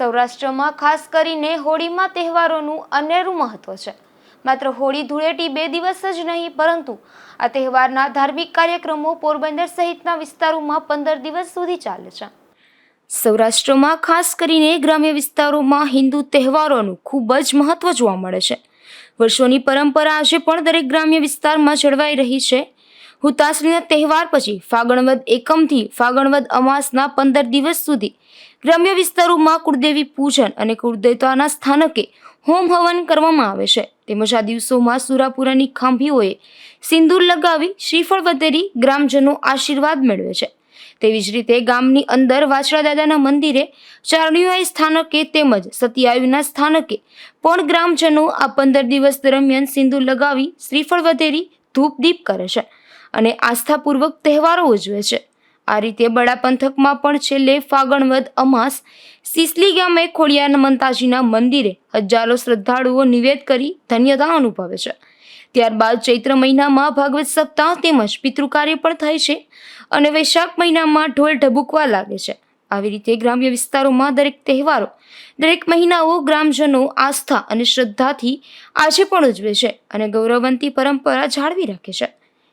સૌરાષ્ટ્રમાં ખાસ કરીને હોળીમાં તહેવારોનું અનેરું મહત્વ છે. માત્ર હોળી ધૂળેટી બે દિવસ જ નહીં, પરંતુ આ તહેવારના ધાર્મિક કાર્યક્રમો પોરબંદર સહિતના વિસ્તારોમાં પંદર દિવસ સુધી ચાલે છે. સૌરાષ્ટ્રમાં ખાસ કરીને ગ્રામ્ય વિસ્તારોમાં હિન્દુ તહેવારોનું ખૂબ જ મહત્વ જોવા મળે છે. વર્ષોની પરંપરા આજે પણ દરેક ગ્રામ્ય વિસ્તારમાં જળવાઈ રહી છે. હુતાશ્રીના તહેવાર પછી ફાગણવદ એકમથી ફાગણવદ અમાસના પંદર દિવસ સુધી ગ્રામ્ય વિસ્તારોમાં કુળદેવી પૂજન અને કુળદેવતાના સ્થાનકે હોમ હવન કરવામાં આવે છે. તેમજ આ દિવસોમાં સુરાપુરાની ખાંભીઓએ સિંદૂર લગાવી શ્રીફળ વધેરી ગ્રામજનો આશીર્વાદ મેળવે છે. તેવી જ રીતે ગામની અંદર વાછડા દાદાના મંદિરે ચારણીઓએ સ્થાનકે તેમજ સતિયાયુના સ્થાનકે પણ ગ્રામજનો આ પંદર દિવસ દરમિયાન સિંદૂર લગાવી શ્રીફળ વધેરી ધૂપ દીપ કરે છે. અને આસ્થાપૂર્વક તહેવારો ઉજવે છે. આ રીતે બડા પંથકમાં પણ છેલ્લે ફાગણવદ અમાસ સિસલી ગામે ખોડિયાર મંતાજીના મંદિરે હજારો શ્રદ્ધાળુઓ નિવેદ કરી ધન્યતા અનુભવે છે. ત્યારબાદ ચૈત્ર મહિનામાં ભાગવત સપ્તાહ તેમજ પિતૃકાર્ય પણ થાય છે અને વૈશાખ મહિનામાં ઢોલ ઢબુકવા લાગે છે. આવી રીતે ગ્રામ્ય વિસ્તારોમાં દરેક તહેવારો, દરેક મહિનાઓ ગ્રામજનો આસ્થા અને શ્રદ્ધાથી આજે પણ ઉજવે છે અને ગૌરવવંતી પરંપરા જાળવી રાખે છે.